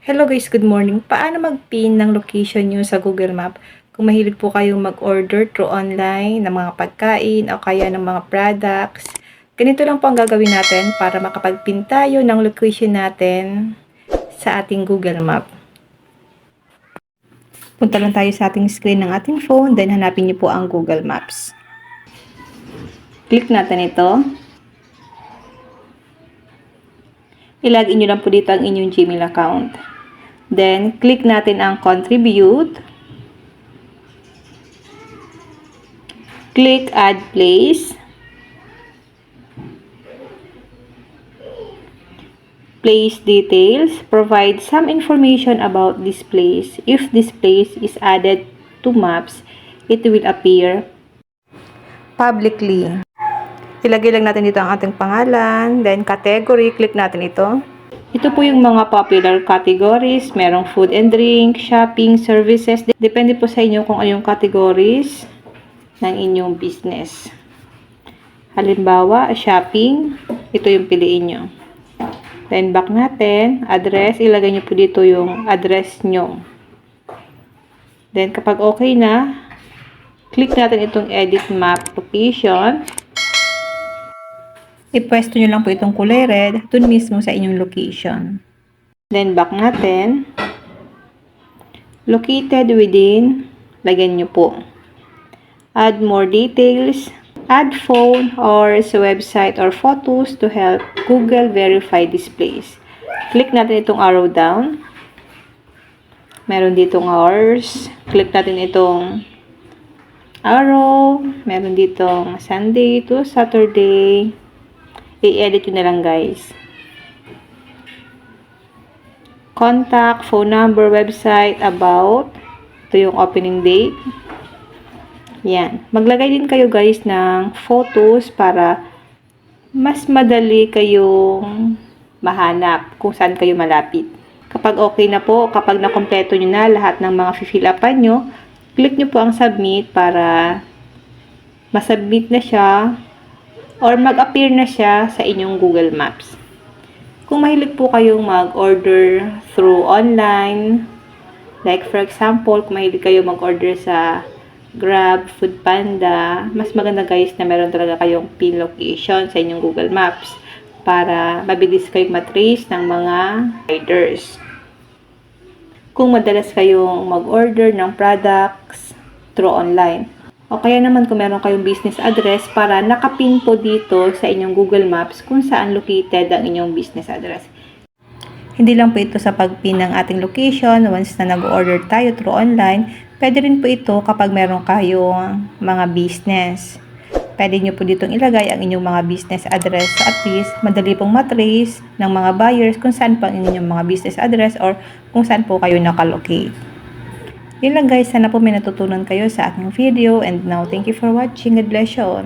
Hello guys, good morning. Paano mag-pin ng location nyo sa Google Map? Kung mahilig po kayong mag-order through online ng mga pagkain o kaya ng mga products, ganito lang po ang gagawin natin para makapag-pin tayo ng location natin sa ating Google Map. Punta lang tayo sa ating screen ng ating phone, then hanapin niyo po ang Google Maps. Click natin ito. Ilagin nyo lang po dito ang inyong Gmail account. Then, click natin ang contribute. Click add place. Place details. Provide some information about this place. If this place is added to maps, it will appear publicly. Ilagay lang natin dito ang ating pangalan, then category, click natin ito. Ito po yung mga popular categories, merong food and drink, shopping, services. Depende po sa inyo kung ano yung categories ng inyong business. Halimbawa, shopping, ito yung piliin nyo. Then back natin, address, ilagay nyo po dito yung address nyo. Then kapag okay na, click natin itong edit map location. Ipwesto nyo lang po itong kulay red dun mismo sa inyong location. Then back natin. Located within, lagyan nyo po. Add more details. Add phone or sa website or photos to help Google verify this place. Click natin itong arrow down. Meron ditong hours. Click natin itong arrow. Meron ditong Sunday to Saturday i-edit yun na lang guys. Contact, phone number, website, about. Ito yung opening date. Yan. Maglagay din kayo guys ng photos para mas madali kayong mahanap kung saan kayo malapit. Kapag okay na po, kapag nakompleto nyo na lahat ng mga fill upan nyo, click nyo po ang submit para masubmit na siya or mag-appear na siya sa inyong Google Maps. Kung mahilig po kayong mag-order through online, like for example, kung mahilig kayo mag-order sa Grab, Foodpanda, mas maganda guys na meron talaga kayong pin location sa inyong Google Maps para mabilis kayong matrace ng mga riders. Kung madalas kayong mag-order ng products through online, o kaya naman kung meron kayong business address para nakapin po dito sa inyong Google Maps kung saan located ang inyong business address. Hindi lang po ito sa pagpin ng ating location once na nag-order tayo through online. Pwede rin po ito kapag meron kayong mga business. Pwede nyo po ditong ilagay ang inyong mga business address so at least madali pong matrace ng mga buyers kung saan po ang inyong mga business address or kung saan po kayo nakalocate. Yun lang guys, sana po may natutunan kayo sa aking video and now thank you for watching. God bless you all.